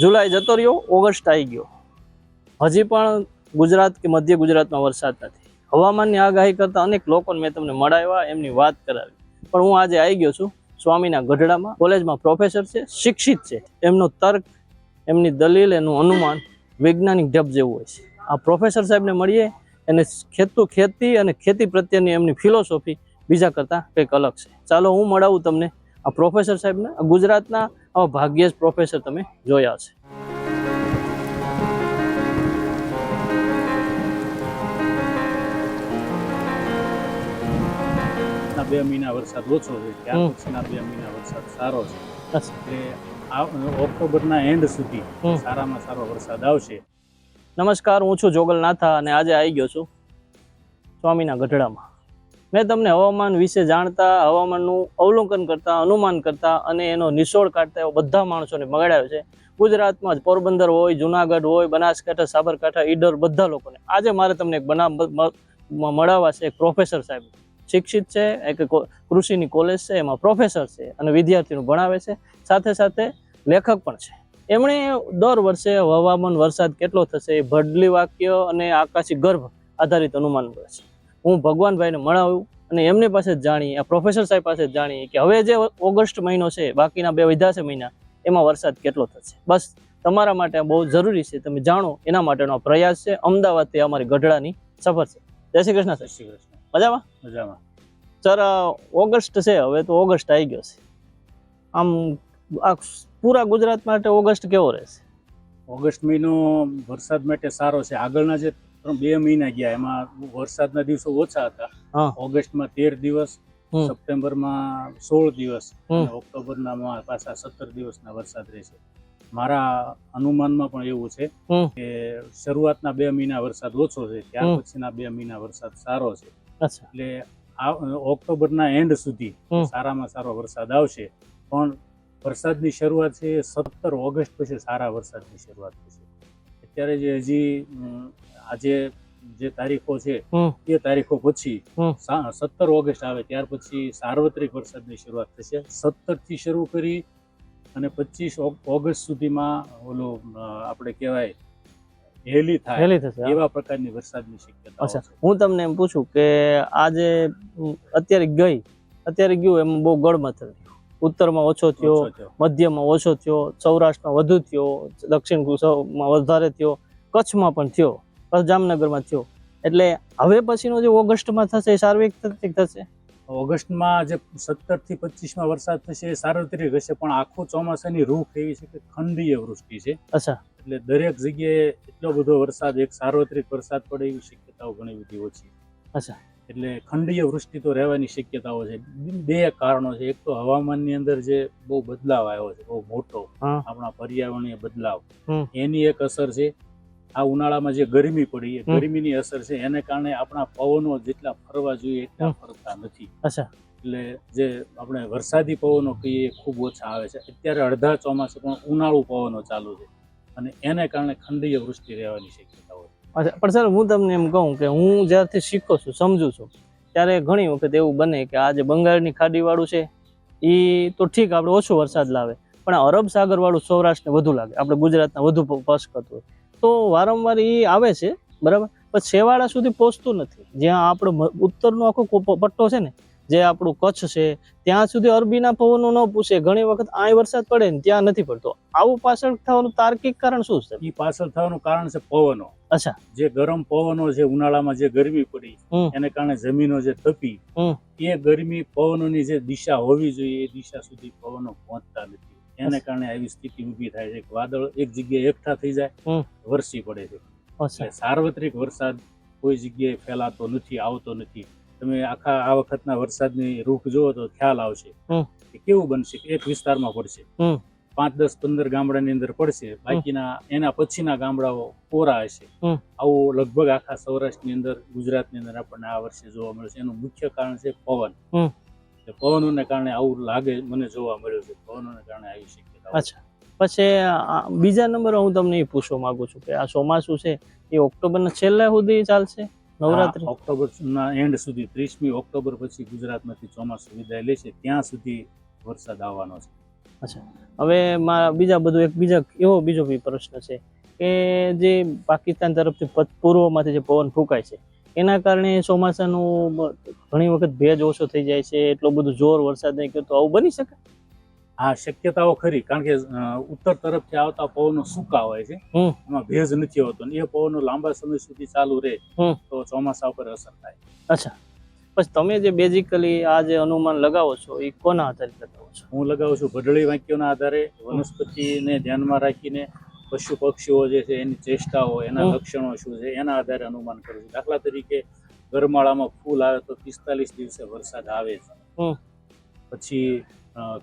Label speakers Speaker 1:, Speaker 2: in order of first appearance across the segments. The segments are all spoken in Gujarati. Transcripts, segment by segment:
Speaker 1: જુલાઈ જતો રહ્યો, ઓગસ્ટ આવી ગયો. હજી પણ ગુજરાત કે મધ્ય ગુજરાતમાં વરસાદ નથી. હવામાનની આગાહી કરતા અનેક લોકોને મેં તમને મળાવ્યા, એમની વાત કરાવી. પણ હું આજે આવી ગયો છું સ્વામીના ગઢડામાં. કોલેજમાં પ્રોફેસર છે, શિક્ષિત છે. એમનો તર્ક, એમની દલીલ, એનું અનુમાન વૈજ્ઞાનિક ઢબ જેવું હોય છે. આ પ્રોફેસર સાહેબને મળીએ, એને ખેતું ખેતી અને ખેતી પ્રત્યેની એમની ફિલોસોફી બીજા કરતાં કંઈક અલગ છે. ચાલો હું મળાવું તમને આ પ્રોફેસર સાહેબને ગુજરાતના આવા ભાગ્યે જ પ્રોફેસર તમે જોયા છે
Speaker 2: બે મહિના વરસાદ ઓછો છે ત્યાર પછીના બે મહિના વરસાદ સારો છે. એટલે ઓક્ટોબરના એન્ડ સુધી સારામાં સારો વરસાદ આવશે.
Speaker 1: નમસ્કાર હું છું જોગલ નાથા અને આજે આવી ગયો છું સ્વામીના ગઢડામાં. મેં તમને હવામાન વિશે જાણતા, હવામાનનું અવલોકન કરતા, અનુમાન કરતા અને એનો નિશોળ કાઢતા એવા બધા માણસોને મગાડ્યો છે. ગુજરાતમાં જ પોરબંદર હોય, જુનાગઢ હોય, બનાસકાંઠા, સાબરકાંઠા, ઈડર બધા લોકોને. આજે મારે તમને એક બનાવ મળાવવા છે એક પ્રોફેસર સાહેબ. શિક્ષિત છે, એક કૃષિની કોલેજ છે, એમાં પ્રોફેસર છે અને વિદ્યાર્થીનું ભણાવે છે. સાથે સાથે લેખક પણ છે. એમણે દર વર્ષે હવામાન વરસાદ કેટલો થશે એ ભડલી વાક્ય અને આકાશી ગર્ભ આધારિત અનુમાન કરે છે. હું ભગવાનભાઈને મળાવ્યું અને એમની પાસે જ જાણી આ પ્રોફેસર સાહેબ પાસે જ જાણી કે હવે જે ઓગસ્ટ મહિનો છે બાકીના બે વધ્યા છે મહિના એમાં વરસાદ કેટલો થશે? બસ તમારા માટે બહુ જરૂરી છે. તમે જાણો એના માટેનો પ્રયાસ છે. અમદાવાદથી અમારી ગઢડાની સફર છે. જય શ્રી કૃષ્ણ સાહેબ
Speaker 2: શ્રી કૃષ્ણ.
Speaker 1: મજામાં?
Speaker 2: મજામાં.
Speaker 1: સર ઓગસ્ટ છે હવે તો ઓગસ્ટ આવી ગયો છે. આમ આ પૂરા ગુજરાત માટે ઓગસ્ટ કેવો રહેશે?
Speaker 2: ઓગસ્ટ મહિનો વરસાદ માટે સારો છે. આગળના જે ત્રણ- બે મહિના ગયા. એમાં વરસાદના દિવસો ઓછા હતા. ઓગસ્ટમાં તેર દિવસ. સપ્ટેમ્બરમાં સોળ દિવસ ઓક્ટોબરના પાછા સત્તર દિવસના વરસાદ રહેશે. મારા અનુમાનમાં પણ એવું છે કે શરૂઆતના બે મહિના વરસાદ ઓછો છે ત્યાર પછીના બે મહિના વરસાદ સારો છે. એટલે આ ઓક્ટોબરના એન્ડ સુધી સારામાં સારો વરસાદ આવશે. પણ વરસાદની શરૂઆત છે સત્તર ઓગસ્ટ પછી સારા વરસાદની શરૂઆત થશે. અત્યારે જે હજી આજે જે તારીખો છે એ તારીખો પછી. સત્તર ઓગસ્ટ આવે ત્યાર પછી સાર્વત્રિક વરસાદની શરૂઆત થશે. સત્તરથી શરૂ કરી અને પચીસ ઓગસ્ટ સુધીમાં ઓલો આપણે કહેવાય હેલી થાય
Speaker 1: હેલી થશે
Speaker 2: એવા પ્રકારની વરસાદની શક્યતા
Speaker 1: અચ્છા. હું તમને એમ પૂછું કે આજે અત્યારે ગઈ અત્યારે ગયું એમાં બહુ ગળમથ ઉત્તરમાં ઓછો થયો. મધ્યમાં ઓછો થયો સૌરાષ્ટ્રમાં વધુ થયો દક્ષિણ ગુજરાતમાં વધારે થયો કચ્છમાં પણ થયો. કચ્છ જામનગરમાં થયો. એટલે હવે પછીનો જે ઓગસ્ટમાં થશે એ સાર્વત્રિક થશે.
Speaker 2: ઓગસ્ટમાં જે સત્તરથી પચીસમાં વરસાદ થશે એ સાર્વત્રિક હશે પણ આખું ચોમાસાની રૂખ એવી છે કે ખંડીય વૃષ્ટિ છે.
Speaker 1: અચ્છા.
Speaker 2: એટલે દરેક જગ્યાએ એટલો બધો વરસાદ એક સાર્વત્રિક વરસાદ પડે એવી શક્યતાઓ ઘણી બધી ઓછી.
Speaker 1: અચ્છા.
Speaker 2: એટલે ખંડીય વૃષ્ટિ તો રહેવાની શક્યતાઓ છે. બે કારણો છે. એક તો હવામાનની અંદર જે બહુ બદલાવ આવ્યો છે બહુ મોટો આપણા પર્યાવરણીય બદલાવ. એની એક અસર છે આ ઉનાળામાં જે ગરમી પડી એ. ગરમીની અસર છે એને કારણે આપણા પવનો જેટલા ફરવા જોઈએ એટલા ફરતા નથી.
Speaker 1: અચ્છા.
Speaker 2: એટલે જે આપણે વરસાદી પવનો કહીએ એ ખૂબ ઓછા આવે છે. અત્યારે અડધા ચોમાસે પણ ઉનાળુ પવનો ચાલુ છે. અને એને કારણે ખંડીય વૃષ્ટિ રહેવાની શક્યતા હોય
Speaker 1: અચ્છા પણ સર હું તમને એમ કહું કે હું જ્યારથી શીખો છું સમજુ છું ત્યારે ઘણી વખત એવું બને કે આ જે બંગાળની ખાડીવાળું છે એ તો ઠીક આપણે ઓછો વરસાદ લાવે. પણ અરબ સાગરવાળું સૌરાષ્ટ્રને વધુ લાગે. આપણે ગુજરાતના વધુ પ- પસ કરતું હોય. તો વારંવાર એ આવે છે બરાબર? પણ છેવાડા સુધી પહોંચતું નથી. જ્યાં આપણો ઉત્તરનો આખો પટ્ટો છે ને જે આપણું કચ્છ છે ત્યાં સુધી અરબીના પવનો ન પૂછે. ઘણી વખત આ વરસાદ પડે ને ત્યાં નથી પડતો. આવું પાછળ થવાનું તાર્કિક કારણ શું છે?
Speaker 2: એ પાછળ થવાનું કારણ છે પવનો.
Speaker 1: અચ્છા.
Speaker 2: જે ગરમ પવનો છે ઉનાળામાં જે ગરમી પડી એને કારણે જમીનો જે તપી એ ગરમી પવનોની જે દિશા હોવી જોઈએ એ દિશા સુધી પવનો પહોંચતા નથી. એને કારણે આવી સ્થિતિ ઊભી થાય છે વાદળ એક જગ્યાએ એકઠા થઈ જાય વરસી પડે છે. સાર્વત્રિક વરસાદ કોઈ જગ્યાએ ફેલાતો નથી આવતો નથી. તમે આખા આ વખતના વરસાદની રૂખ જુઓ તો ખ્યાલ આવશે કે કેવું બનશે એક વિસ્તારમાં પડશે. પાંચ દસ પંદર ગામડાની અંદર પડશે બાકીના એના પછીના ગામડાઓ કોરા હશે. આવું લગભગ આખા સૌરાષ્ટ્રની અંદર ગુજરાતની અંદર આપણને આ વર્ષે જોવા મળશે. એનું મુખ્ય કારણ છે પવન. પવનોને કારણે આવું લાગે મને જોવા મળ્યું છે. પવનોને કારણે આવી શક્યતા
Speaker 1: અચ્છા. પછી બીજા નંબર હું તમને એ પૂછવા માંગુ છું કે આ ચોમાસું છે એ ઓક્ટોબરના છેલ્લા સુધી ચાલશે? નવરાત્રી?
Speaker 2: ઓક્ટોબરના એન્ડ સુધી ત્રીસમી ઓક્ટોબર પછી ગુજરાતમાંથી ચોમાસું વિદાય લેશે ત્યાં સુધી વરસાદ આવવાનો છે. અચ્છા.
Speaker 1: હવે મારા બીજા બધું એક બીજા એવો બીજો બી પ્રશ્ન છે કે જે પાકિસ્તાન તરફથી પૂર્વમાંથી જે પવન ફૂંકાય છે એના કારણે ચોમાસાનું ઘણી વખત ભેજ ઓછો થઈ જાય છે એટલો બધો જોર વરસાદ નહીં કરતો આવું બની શકે?
Speaker 2: હા શક્યતાઓ ખરી કારણ કે ઉત્તર તરફથી આવતા પવનો સૂકા હોય છે. એમાં ભેજ નથી હોતો એ પવનો લાંબા સમય સુધી ચાલુ રહે. તો ચોમાસા ઉપર અસર થાય.
Speaker 1: અચ્છા. પછી તમે જે બેઝિકલી આ જે અનુમાન લગાવો છો એ કોના આધારિત લગાવો છો?
Speaker 2: હું લગાવું છું ભડળી વાક્યોના આધારે વનસ્પતિને ધ્યાનમાં રાખીને પશુ પક્ષીઓ જે છે એની ચેષ્ટાઓ એના લક્ષણો શું છે એના આધારે અનુમાન કરું છું. દાખલા તરીકે ગરમાળામાં ફૂલ આવે તો પિસ્તાલીસ દિવસે વરસાદ આવે છે. પછી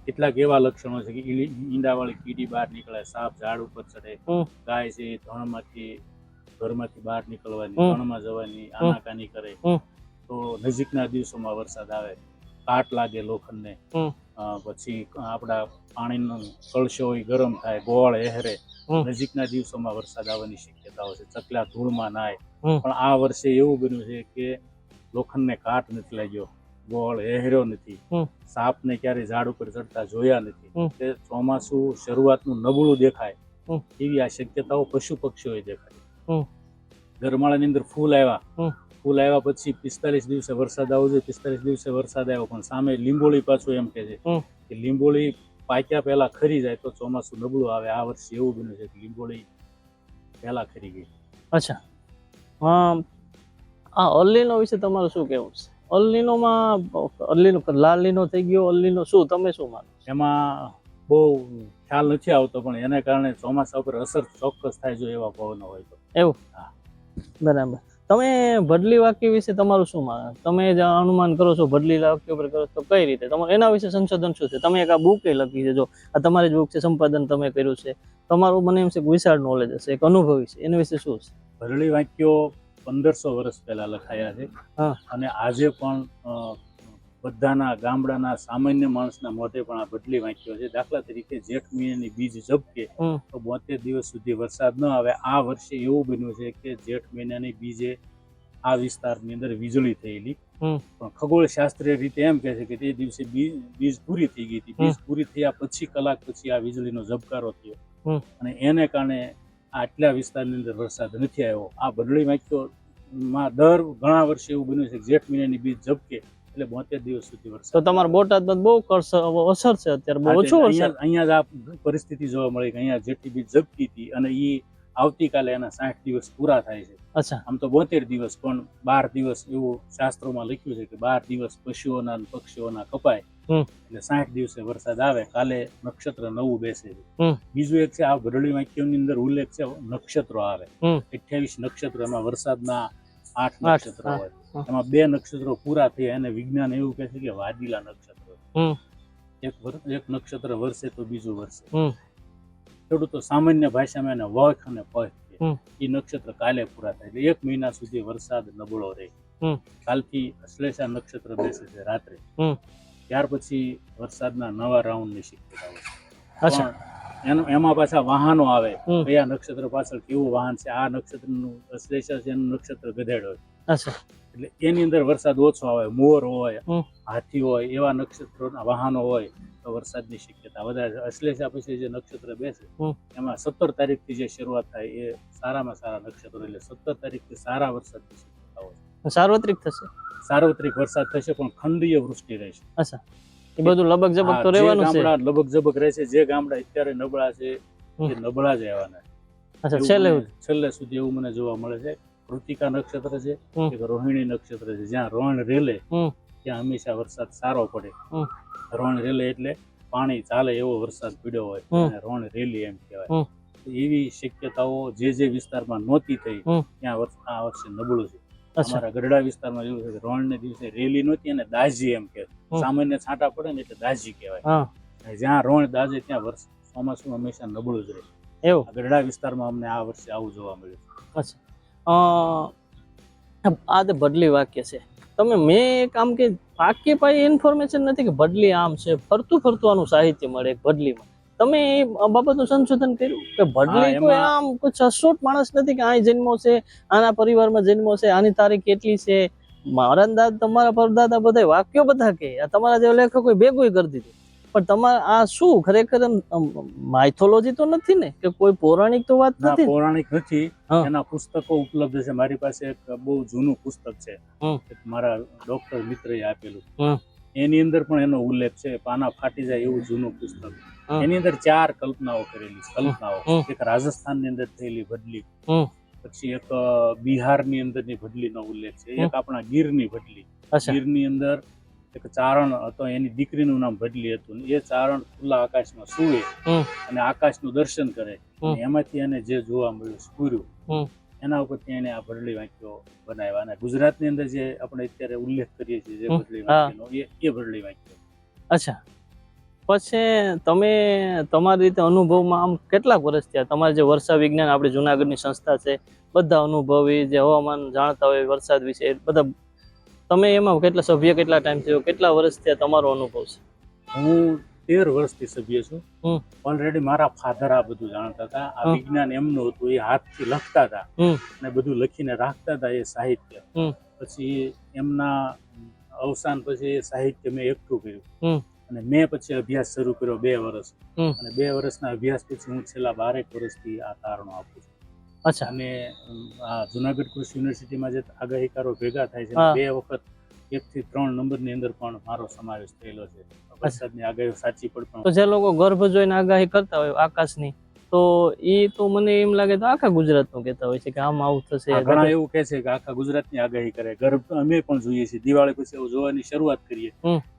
Speaker 2: કેટલાક એવા લક્ષણો છે કે ઈંડાવાળી કીડી બહાર નીકળે સાપ ઝાડ ઉપર ચડે ગાય છે ધણમાંથી ઘરમાંથી બહાર નીકળવાની. ધણમાં જવાની આનાકાની કરે. તો નજીકના દિવસોમાં વરસાદ આવે. કાટ લાગે લોખંડને. પછી આપણા પાણીનો કળશો હોય ગરમ થાય ગોળ
Speaker 1: એહરે.
Speaker 2: નજીકના દિવસોમાં વરસાદ આવવાની શક્યતાઓ છે. ચકલા ધૂળમાં નાય. પણ આ વર્ષે એવું બન્યું છે કે લોખંડને કાટ નથી લાગ્યો ગોળ એહર્યો નથી. સાપને ક્યારેય ઝાડ ઉપર ચડતા જોયા નથી.
Speaker 1: કે
Speaker 2: તે ચોમાસું શરૂઆતનું નબળું દેખાય. એવી આ શક્યતાઓ પશુ પક્ષીઓએ દેખાય. ગરમાળાની અંદર ફૂલ આવ્યા. ફૂલ આવ્યા પછી પિસ્તાલીસ દિવસે વરસાદ આવવો જોઈએ પિસ્તાલીસ દિવસે વરસાદ આવ્યો પણ સામે લીંબોળી પાછું એમ કે છે કે લીંબોળી પાક્યા પહેલા ખરી જાય તો ચોમાસું નબળું આવે. આ વર્ષે એવું બન્યું છે કે લીંબોળી પહેલા ખરી ગઈ.
Speaker 1: અચ્છા. આ અલ્લીનો વિશે તમારું શું કહેવું છે? અલ્લીનોમાં અલ્લીનો લાલ લીનો થઈ ગયો અલ્લીનો શું? તમે શું માનો
Speaker 2: એમાં બહુ ખ્યાલ નથી આવતો પણ એને કારણે ચોમાસા ઉપર અસર ચોક્કસ થાય જો એવા પવનો હોય તો. એવું? હા.
Speaker 1: બરાબર. તમે ભડલી વાક્ય વિશે તમારું શું માન તમે જે અનુમાન કરો છો ભડલી વાક્ય ઉપર કરો છો તો કઈ રીતે? તમારું એના વિશે સંશોધન શું છે? તમે એક આ બુકે લખી છે જો આ તમારી જ બુક છે સંપાદન તમે કર્યું છે. તમારું મને એમ છે વિશાળ નોલેજ હશે એક અનુભવી છે. એના વિશે શું છે?
Speaker 2: ભડલી વાક્યો પંદરસો વર્ષ પહેલા લખાયા છે. અને આજે પણ બધાના ગામડાના સામાન્ય માણસના મોઢે પણ આ બદલી વાંચ્યો છે. દાખલા તરીકે જેઠ મહિનાની બીજ ઝબકે તો બોતેર દિવસ સુધી વરસાદ ન આવે. આ વર્ષે એવું બન્યું છે કે જેઠ મહિનાની બીજે આ વિસ્તારની અંદર વીજળી થયેલી. પણ ખગોળ શાસ્ત્રીય રીતે એમ કહે છે કે તે દિવસે બીજ પૂરી થઈ ગઈ હતી. બીજ પૂરી થયા પછી કલાક પછી આ વીજળીનો ઝબકારો થયો. અને એને કારણે આટલા વિસ્તારની અંદર વરસાદ નથી આવ્યો. આ બદલી વાક્યોમાં દર ઘણા વર્ષે એવું બન્યું છે જેઠ મહિનાની બીજ ઝબકે એટલે બોતેર દિવસ સુધી વરસાદ.
Speaker 1: તો તમારા બોટાદમાં બહુ અસર છે અત્યારે બહુ ઓછો વરસાદ.
Speaker 2: અહીંયા જ આ પરિસ્થિતિ જોવા મળી કે અહીંયા જેટલી બી ઝબકી હતી અને એ આવતીકાલે એના સાઠ દિવસ પૂરા થાય છે.
Speaker 1: અચ્છા.
Speaker 2: આમ તો બોતેર દિવસ પણ બાર દિવસ એવું શાસ્ત્રોમાં લખ્યું છે કે બાર દિવસ પશુઓના અને પક્ષીઓના કપાય. એટલે સાઠ દિવસે વરસાદ આવે કાલે નક્ષત્ર નવું બેસે છે. બીજું એક છે આ ભરડી વાક્યોની અંદર ઉલ્લેખ છે નક્ષત્રો આવે. અઠ્યાવીસ નક્ષત્રોમાં વરસાદના આઠ નક્ષત્રો હોય. એમાં બે નક્ષત્રો પૂરા થયા. અને વિજ્ઞાન એવું કહે છે કે વાદીલા નક્ષત્ર. એક એક નક્ષત્ર વર્ષે તો બીજું વર્ષે
Speaker 1: થોડું
Speaker 2: તો સામાન્ય ભાષામાં એને વખ અને પખ એ નક્ષત્ર કાલે પૂરા થાય. એટલે એક મહિના સુધી વરસાદ નબળો રહે. કાલથી અશ્લેષા નક્ષત્ર બેસે છે રાત્રે. ત્યાર પછી વરસાદના નવા રાઉન્ડની શક્યતા હોય એનું એમાં પાછા વાહનો આવે. કયા નક્ષત્ર પાછળ કેવું વાહન છે? આ નક્ષત્રનું અશ્લેષા છે એનું નક્ષત્ર ગધેડ હોય એટલે એની અંદર વરસાદ ઓછો આવે મોર હોય હાથી હોય એવા નક્ષત્રોના વાહનો હોય તો વરસાદની શક્યતા વધારે અશ્લેષા પછી જે નક્ષત્ર બેસે એમાં સત્તર તારીખથી જે શરૂઆત થાય એ સારામાં સારા નક્ષત્રો. એટલે સત્તર તારીખથી સારા વરસાદની શક્યતા હોય
Speaker 1: સાર્વત્રિક થશે?
Speaker 2: સાર્વત્રિક વરસાદ થશે પણ ખંડીય વૃષ્ટિ રહેશે.
Speaker 1: અચ્છા. એ બધું લબક
Speaker 2: જબક
Speaker 1: તો રહેવાનું છે.
Speaker 2: લબક જબક રહેશે જે ગામડા અત્યારે નબળા છે એ. નબળા જ રહેવાના
Speaker 1: છેલ્લે
Speaker 2: છેલ્લે સુધી એવું મને જોવા મળે છે. કૃતિકા નક્ષત્ર છે એક રોહિણી નક્ષત્ર છે. જ્યાં રોણ રેલે ત્યાં હંમેશા વરસાદ સારો પડે.
Speaker 1: હમ.
Speaker 2: રેલે એટલે પાણી ચાલે એવો વરસાદ પડ્યો હોય.
Speaker 1: હમ.
Speaker 2: રેલી એમ કહેવાય. એવી શક્યતાઓ જે જે વિસ્તારમાં નહોતી થઈ ત્યાં આ વર્ષે નબળું છે. અમારા ગઢડા વિસ્તારમાં એવું છે કે રોણને દિવસે રેલી નહોતી અને દાજી એમ કે સામાન્ય છાંટા પડે ને એટલે દાજી કહેવાય. જ્યાં રોણ દાજે ત્યાં વર્ષ ચોમાસું હંમેશા નબળું જ રહે.
Speaker 1: એવું.
Speaker 2: ગઢડા વિસ્તારમાં અમને આ વર્ષે આવું જોવા મળ્યું
Speaker 1: અચ્છા. આ તે બદલી વાક્ય છે તમે મેં એક આમ કે પાકી પાઈ ઇન્ફોર્મેશન નથી કે બદલી આમ છે ફરતું ફરતું આનું સાહિત્ય મળે બદલીમાં તમે એ બાબતનું સંશોધન કર્યું કે બદલી કોઈ આમ કોઈ સચોટ માણસ નથી કે આ જન્મો છે આના પરિવારમાં જન્મો છે આની તારીખ કેટલી છે. મારા દાદા તમારા પરદાદા બધા વાક્યો બધા કે તમારા જેવા લેખકો ભેગું કરી દીધું. પણ તમારે આ શું? ખરેખર માઇથોલોજી તો નથી ને? કે કોઈ પૌરાણિક તો વાત નથી
Speaker 2: પૌરાણિક નથી. એના પુસ્તકો ઉપલબ્ધ છે. મારી પાસે એક બહુ જૂનું પુસ્તક છે. મારા ડોક્ટર મિત્રએ આપેલું. એની અંદર પણ એનો ઉલ્લેખ છે. પાના ફાટી જાય એવું જૂનું પુસ્તક. એની અંદર ચાર કલ્પનાઓ કરેલી કલ્પનાઓ. એક રાજસ્થાનની અંદર થયેલી ભડલી. પછી એક બિહારની અંદરની ભડલીનો ઉલ્લેખ છે. એક આપણા ગીરની ભડલી.
Speaker 1: ગીર
Speaker 2: ગીરની અંદર એક ચારણ હતો એની દીકરીનું નામ ભડલી હતું. એ ચારણ ખુલ્લા આકાશમાં સુવે અને આકાશનું દર્શન કરે. એમાંથી એને જે જોવા મળ્યું સ્ફુર્યું એના ઉપરથી એને આ ભરડી વાંક્યો બનાવ્યા. અને ગુજરાતની અંદર જે આપણે અત્યારે ઉલ્લેખ કરીએ છીએ જે. ભરડી
Speaker 1: હા.
Speaker 2: એ એ વાંક્યો.
Speaker 1: અચ્છા. પછી તમે તમારી રીતે અનુભવમાં આમ કેટલાક વર્ષ થયા? તમારે જે વર્ષા વિજ્ઞાન આપણી જુનાગઢની સંસ્થા છે બધા અનુભવી જે હવામાન જાણતા હોય વરસાદ વિશે બધા તમે એમાં કેટલા સભ્ય કેટલા ટાઈમ થયો? કેટલા વર્ષ થયા તમારો અનુભવ છે?
Speaker 2: હું તેર વર્ષથી સભ્ય છું. ઓલરેડી મારા ફાધર આ બધું જાણતા હતા. આ વિજ્ઞાન એમનું હતું એ હાથથી લખતા હતા. અને બધું લખીને રાખતા હતા એ સાહિત્ય. પછી એમના અવસાન પછી એ સાહિત્ય મેં એકઠું કર્યું. અને મેં પછી અભ્યાસ શરૂ કર્યો બે વર્ષ. અને બે વર્ષના અભ્યાસ પછી હું છેલ્લા બારેક વર્ષથી આ તારણો આપું છું.
Speaker 1: અચ્છા.
Speaker 2: અને જુનાગઢ કૃષિ યુનિવર્સિટીમાં જે આગાહીકારો ભેગા થાય છે બે વખત એક થી ત્રણ નંબરની અંદર પણ મારો સમાવેશ થયેલો છે. વરસાદની આગાહી સાચી પણ
Speaker 1: તો જે લોકો ગર્ભ જોઈને આગાહી કરતા હોય આકાશની તો એ તો મને એમ લાગે તો આખા ગુજરાતનું કહેતા હોય છે કે આમ આવું થશે.
Speaker 2: ઘણા એવું કહે છે કે આખા ગુજરાતની આગાહી કરે. ગર્ભ અમે પણ જોઈએ છીએ. દિવાળી પછી એવું જોવાની શરૂઆત કરીએ.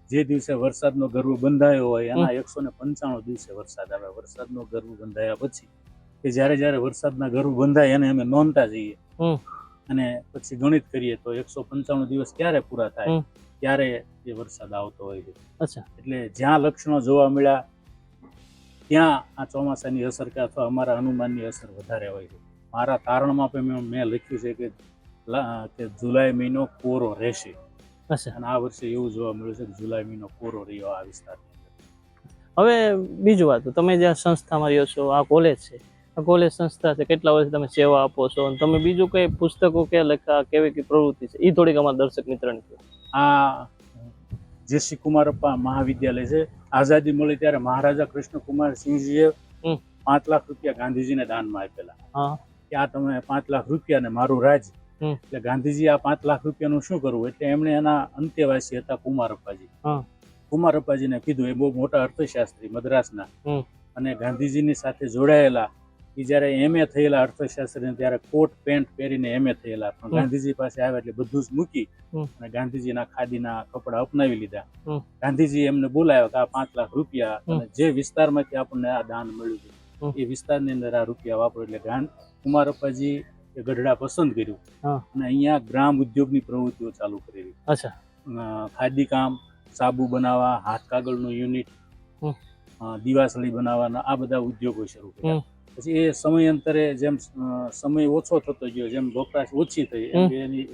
Speaker 2: જે દિવસે વરસાદનો ગર્વ બંધાયો હોય એના એકસો ને પંચાણું દિવસે વરસાદ આવે. વરસાદનો ગર્વ બંધાયા પછી કે જ્યારે જ્યારે વરસાદના ગર્વ બંધાય એને અમે નોંધતા જઈએ. અને પછી ગણિત કરીએ તો એકસો પંચાણું દિવસ ક્યારે પૂરા થાય? ત્યારે એ વરસાદ આવતો હોય છે?
Speaker 1: અચ્છા.
Speaker 2: એટલે જ્યાં લક્ષણો જોવા મળ્યા ત્યાં આ ચોમાસાની અસર કે અથવા અમારા અનુમાનની અસર વધારે હોય છે. મારા તારણમાં પણ મેં લખ્યું છે કે કે જુલાઈ મહિનો કોરો રહેશે.
Speaker 1: અચ્છા.
Speaker 2: અને આ વર્ષે એવું જોવા મળ્યું છે કે જુલાઈ મહિનો કોરો રહ્યો આ વિસ્તારની
Speaker 1: હવે બીજું વાત તમે જ્યાં સંસ્થામાં રહ્યો છો આ કોલેજ છે આ સંસ્થા છે કેટલા વર્ષ તમે સેવા આપો છો? અને તમે બીજું કઈ પુસ્તકો કે લખા કેવી કઈ પ્રવૃત્તિ છે? એ થોડીક અમારા દર્શક મિત્રને કહો.
Speaker 2: આ જેસી કુમારપ્પા મહાવિદ્યાલય છે આઝાદી મળી ત્યારે મહારાજા કૃષ્ણકુમાર સિંહજીએ પાંચ લાખ રૂપિયા ગાંધીજીને દાનમાં આપેલા. કે આ તમે પાંચ લાખ રૂપિયા ને મારું રાજ. એટલે ગાંધીજી આ પાંચ લાખ રૂપિયાનું શું કરવું? એટલે એમણે એના અંત્યવાસી હતા કુમારપ્પાજી. કુમારપ્પાજીને કીધું એ બહુ મોટા અર્થશાસ્ત્રી મદ્રાસના. અને ગાંધીજીની સાથે જોડાયેલા એ જ્યારે એ થયેલા અર્થશાસ્ત્રી ત્યારે કોટ પેન્ટ પહેરીને એમએ થયેલા પણ ગાંધીજી પાસે આવ્યા એટલે બધું જ મૂકી. અને ગાંધીજીના ખાદીના કપડા અપનાવી લીધા ગાંધીજી એમને બોલાવ્યો કે આ પાંચ લાખ રૂપિયા. અને જે વિસ્તારમાંથી આપણને આ દાન મળ્યું. છે એ વિસ્તારની અંદર આ રૂપિયા વાપરો એટલે ગાંધ કુમારપ્પાજી એ ગઢડા પસંદ કર્યું અને અહીંયા ગ્રામ ઉદ્યોગની પ્રવૃત્તિઓ ચાલુ કરેલી
Speaker 1: અચ્છા
Speaker 2: ખાદી કામ સાબુ બનાવવા હાથ કાગળનું યુનિટ. દિવાસળી બનાવવાના આ બધા ઉદ્યોગો શરૂ કર્યા. પછી એ સમય અંતરે જેમ સમય ઓછો થતો ગયો જેમ વપરાશ ઓછી થઈ એમ. એની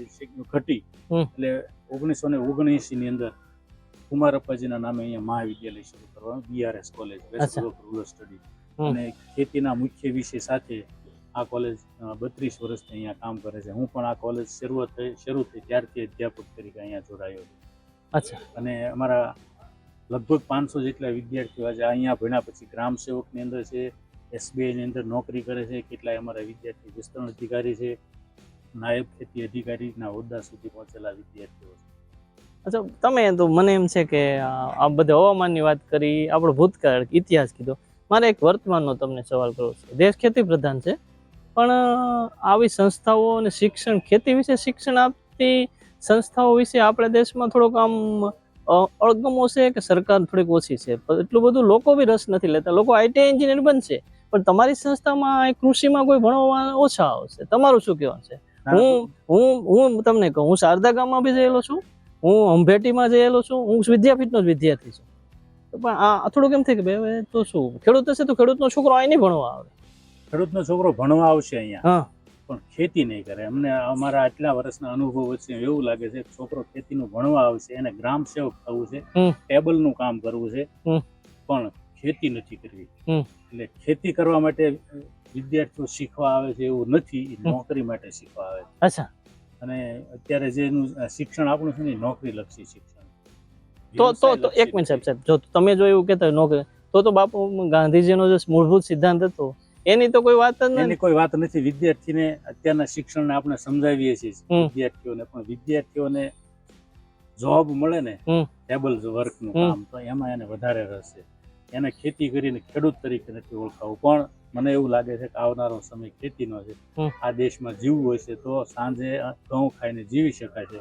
Speaker 2: ઘટી. એટલે ઓગણીસો ને ઓગણએંસી ની અંદર કુમારપ્પાજીના નામે અહીંયા મહાવિદ્યાલય શરૂ કરવાનું બીઆરએસ કોલેજ. રૂરલ સ્ટડી અને ખેતીના મુખ્ય વિષય સાથે આ કોલેજ બત્રીસ વર્ષથી અહીંયા કામ કરે છે. હું પણ આ કોલેજ શરૂઆત થઈ શરૂ થઈ ત્યારથી અધ્યાપક તરીકે અહીંયા જોડાયો છું.
Speaker 1: અચ્છા.
Speaker 2: અને અમારા લગભગ પાંચસો જેટલા વિદ્યાર્થીઓ આજે અહીંયા ભણ્યા પછી ગ્રામ સેવકની અંદર છે એસબીઆઈની અંદર નોકરી કરે છે કેટલાય અમારા વિદ્યાર્થી વિસ્તરણ અધિકારી છે નાયબ ખેતી અધિકારીના હોદ્દા સુધી પહોંચેલા વિદ્યાર્થીઓ છે.
Speaker 1: અચ્છા તમે તો મને એમ છે કે આ બધા હવામાનની વાત કરી આપણો ભૂતકાળ ઇતિહાસ કીધો. મારે એક વર્તમાનનો તમને સવાલ કરવો છે. દેશ ખેતી પ્રધાન છે પણ આવી સંસ્થાઓ અને શિક્ષણ ખેતી વિશે શિક્ષણ આપતી સંસ્થાઓ વિશે આપણા દેશમાં થોડોક આમ અ, અળગમો છે કે સરકાર થોડીક ઓછી છે? એટલું બધું લોકો બી રસ નથી લેતા. લોકો આઈટી એન્જિનિયર બનશે. પણ તમારી સંસ્થામાં કૃષિમાં કોઈ ભણવા ઓછા આવશે. તમારું શું કહેવાનું છે? હું હું હું તમને કહું હું શારદા ગામમાં બી જયેલો છું હું અંભેટીમાં જયેલો છું હું વિદ્યાપીઠનો જ વિદ્યાર્થી છું. તો પણ આ થોડુંક એમ થાય કે ભાઈ તો શું? ખેડૂત હશે તો ખેડૂતનો છોકરો અહીં નહીં ભણવા આવે.
Speaker 2: ખેડૂતનો છોકરો ભણવા આવશે અહીંયા?
Speaker 1: હા.
Speaker 2: પણ ખેતી નહીં કરે. અમને અમારા આટલા વર્ષના અનુભવ વચ્ચે એવું લાગે છે કે છોકરો ખેતીનું ભણવા આવશે એને ગ્રામ સેવક થવું છે. ટેબલનું કામ કરવું છે. પણ ખેતી નથી કરવી. એટલે ખેતી કરવા માટે વિદ્યાર્થીઓ શીખવા આવે છે એવું નથી નોકરી માટે શીખવા આવે છે.
Speaker 1: અચ્છા.
Speaker 2: અને અત્યારે જેનું શિક્ષણ આપણું છે ને નોકરી લક્ષી શિક્ષણ.
Speaker 1: તો તો તો એક મિનિટ સાહેબ સાહેબ જો તમે જો એવું કહેતા હોય નો તો તો બાપુ ગાંધીજીનો જે મૂળભૂત સિદ્ધાંત હતો એની તો કોઈ વાત જ નથી
Speaker 2: કોઈ વાત નથી. વિદ્યાર્થીને અત્યારના શિક્ષણને આપણે સમજાવીએ છીએ. વિદ્યાર્થીઓને પણ વિદ્યાર્થીઓને જોબ મળે ને. ટેબલ વર્કનું
Speaker 1: હમ.
Speaker 2: કામ તો એમાં એને વધારે રસ છે. એને ખેતી કરીને ખેડૂત તરીકે નથી ઓળખાવું. પણ મને એવું લાગે છે કે આવનારો સમય ખેતીનો છે. આ દેશમાં જીવવું હોય છે તો સાંજે ઘઉં ખાઈને જીવી શકાય છે.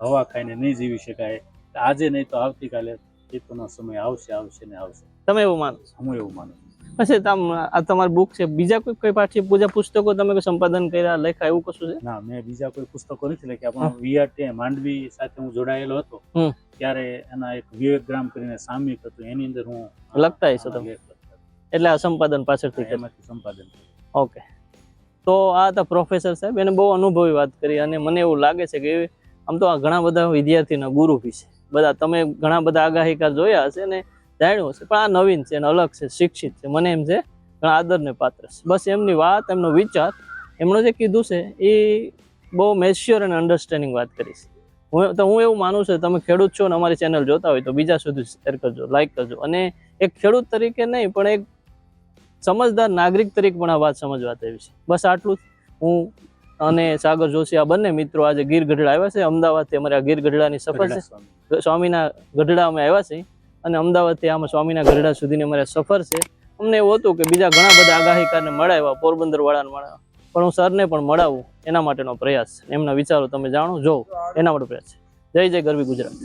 Speaker 2: હવા ખાઈને નહીં જીવી શકાય. આજે નહીં તો આવતીકાલે ખેતીનો સમય આવશે આવશે ને આવશે.
Speaker 1: તમે એવું માનો
Speaker 2: હું એવું માનું
Speaker 1: પછી તમ આ તમારું બુક છે. બીજા કોઈ કોઈ પાઠ્ય પૂજા પુસ્તકો તમે સંપાદન કર્યા લખ્યા એવું કશું છે?
Speaker 2: ના મેં બીજા કોઈ પુસ્તકો નથી લખ્યા પણ વીઆરટી માંડવી સાથે હું જોડાયેલો હતો. ત્યારે એના એક વિવેકગ્રામ કરીને સામયિક હતું. એની અંદર હું
Speaker 1: લખતા હશો તમે. એટલે આ સંપાદન પાછળથી
Speaker 2: એમાંથી સંપાદન
Speaker 1: ઓકે. તો આ હતા પ્રોફેસર સાહેબ એને બહુ અનુભવી વાત કરી અને મને એવું લાગે છે કે આમ તો આ ઘણા બધા વિદ્યાર્થીના ગુરુ બી છે. બધા તમે ઘણા બધા આગાહીકાર જોયા હશે ને જાણ્યું હશે પણ આ નવીન છે અને અલગ છે શિક્ષિત છે. મને એમ છે ઘણા આદરને પાત્ર છે. બસ એમની વાત એમનો વિચાર એમણે જે કીધું છે એ બહુ મેશ્યોર અને અન્ડરસ્ટેન્ડિંગ વાત કરી છે. હું તો હું એવું માનું છું તમે ખેડૂત છો અને અમારી ચેનલ જોતા હોય તો બીજા સુધી શેર કરજો લાઈક કરજો. અને એક ખેડૂત તરીકે નહીં પણ એક સમજદાર નાગરિક તરીકે પણ આ વાત સમજવા તેવી છે. બસ આટલું હું અને સાગર જોશી આ બંને મિત્રો આજે ગીર ગઢડા આવ્યા છે. અમદાવાદથી અમારે આ ગીર ગઢડાની સફર છે. સ્વામીના ગઢડા અમે આવ્યા છીએ. અને અમદાવાદથી આમાં સ્વામીના ગઢડા સુધીની અમારે સફર છે. અમને એવું હતું કે બીજા ઘણા બધા આગાહીકારને મળાવ્યા પોરબંદર વાળાને મળાવ્યા પણ હું સરને પણ મળાવું એના માટેનો પ્રયાસ એમના વિચારો તમે જાણો, જોવો. એના માટે પ્રયાસ જય જય ગરવી ગુજરાત.